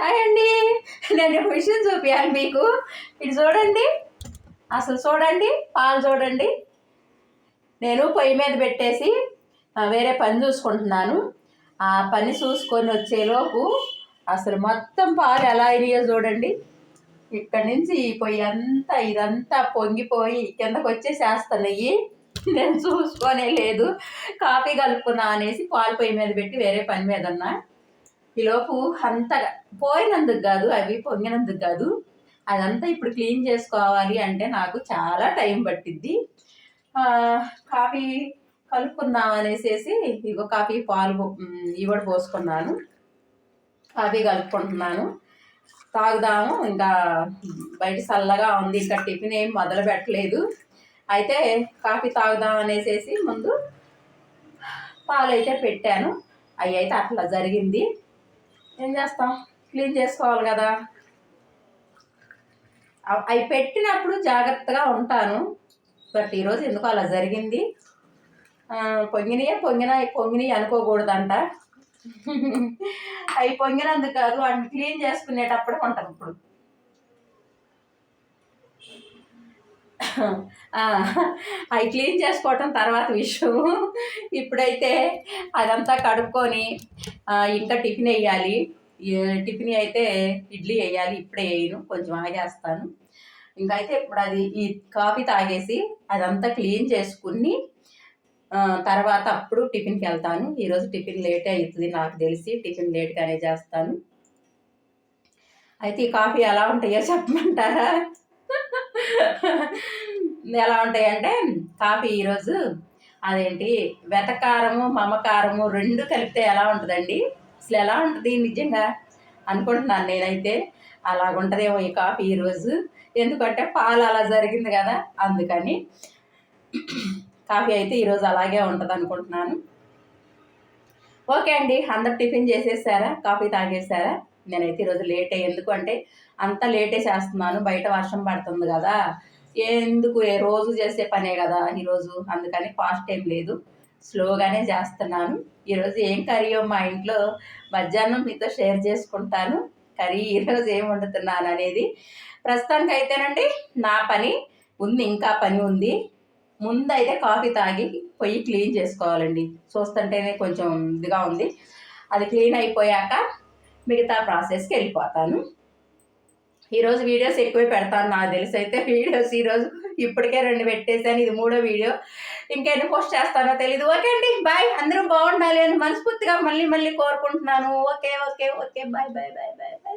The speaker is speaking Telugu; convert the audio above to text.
హాయ్ అండి. నేను విషయం చూపించాలి మీకు. ఇది చూడండి. అసలు చూడండి. పాలు చూడండి. నేను పొయ్యి మీద పెట్టేసి వేరే పని చూసుకుంటున్నాను. ఆ పని చూసుకొని వచ్చేలోపు అసలు మొత్తం పాలు ఎలా అయినాయో చూడండి. ఇక్కడి నుంచి ఈ పొయ్యి అంతా ఇదంతా పొంగిపోయి కిందకు వచ్చేసేస్తున్నాయి. నేను చూసుకోనే లేదు. కాఫీ కలుపుకున్నా అనేసి పాలు పొయ్యి మీద పెట్టి వేరే పని మీద ఉన్నా. ఈలోపు అంతగా పోయినందుకు కాదు అవి పొంగినందుకు కాదు. అదంతా ఇప్పుడు క్లీన్ చేసుకోవాలి అంటే నాకు చాలా టైం పట్టిద్ది. కాఫీ కలుపుకుందాం అనేసి ఇగో కాఫీ పాలు పో- ఇవి కూడా పోసుకున్నాను. కాఫీ కలుపుకుంటున్నాను. తాగుదాము. ఇంకా బయట చల్లగా ఉంది. ఇంకా టిఫిన్ ఏం మొదలు పెట్టలేదు. అయితే కాఫీ తాగుదాం అనేసేసి ముందు పాలు అయితే పెట్టాను. అవి అయితే అట్లా జరిగింది. ఏం చేస్తాం? క్లీన్ చేసుకోవాలి కదా. అవి పెట్టినప్పుడు జాగ్రత్తగా ఉంటాను. బట్ ఈరోజు ఎందుకు అలా జరిగింది. పొంగినయే? పొంగిన పొంగినవి అనుకోకూడదంట. అవి పొంగినందుకు కాదు వాటిని క్లీన్ చేసుకునేటప్పుడు ఉంటాం ఇప్పుడు. అవి క్లీన్ చేసుకోవటం తర్వాత విషయం ఇప్పుడైతే అదంతా కడుక్కొని ఇంకా టిఫిన్ వేయాలి. టిఫిన్ అయితే ఇడ్లీ వేయాలి. ఇప్పుడే వేయను కొంచెం ఆగేస్తాను ఇంకా అయితే ఇప్పుడు అది ఈ కాఫీ తాగేసి అదంతా క్లీన్ చేసుకుని తర్వాత అప్పుడు టిఫిన్కి వెళ్తాను. ఈరోజు టిఫిన్ లేటే అవుతుంది నాకు తెలిసి టిఫిన్ లేట్గానే చేస్తాను. అయితే ఈ కాఫీ ఎలా ఉంటాయో చెప్పమంటారా? ఎలా ఉంటాయంటే కాఫీ ఈరోజు అదేంటి వెతకారము మమకారము రెండు కలిపితే ఎలా ఉంటుందండి? అసలు ఎలా ఉంటుంది నిజంగా? అనుకుంటున్నాను నేనైతే. అలాగుంటుందేమో ఈ కాఫీ ఈరోజు. ఎందుకంటే పాలు అలా జరిగింది కదా అందుకని కాఫీ అయితే ఈరోజు అలాగే ఉంటుంది అనుకుంటున్నాను ఓకే అండి అందరు టిఫిన్ చేసేసారా? కాఫీ తాగేసారా? నేనైతే ఈరోజు లేట్. అయ్యి ఎందుకు అంటే అంత లేటే చేస్తున్నాను బయట వర్షం పడుతుంది కదా. ఎందుకు ఏ రోజు చేసే పనే కదా ఈరోజు అందుకని ఫాస్ట్ ఏం లేదు. స్లోగానే చేస్తున్నాను. ఈరోజు ఏం కర్రీయో మా ఇంట్లో? మధ్యాహ్నం మీతో షేర్ చేసుకుంటాను. కర్రీ ఈరోజు ఏం వండుతున్నాను అనేది. ప్రస్తుతానికి అయితేనండి నా పని ఉంది ఇంకా పని ఉంది. ముందైతే కాఫీ తాగి పొయ్యి క్లీన్ చేసుకోవాలండి. చూస్తుంటేనే కొంచెం ఇదిగా ఉంది. అది క్లీన్ అయిపోయాక మిగతా ప్రాసెస్కి వెళ్ళిపోతాను. ఈరోజు వీడియోస్ ఎక్కువే పెడతాను నాకు తెలిసి. అయితే వీడియోస్ ఈరోజు ఇప్పటికే రెండు పెట్టేశాను. ఇది మూడో వీడియో. ఇంకెన్ని పోస్ట్ చేస్తానో తెలీదు. ఓకే అండి బాయ్. అందరూ బాగుండాలి అని మనస్ఫూర్తిగా మళ్ళీ మళ్ళీ కోరుకుంటున్నాను. Okay okay okay. Bye bye bye bye bye.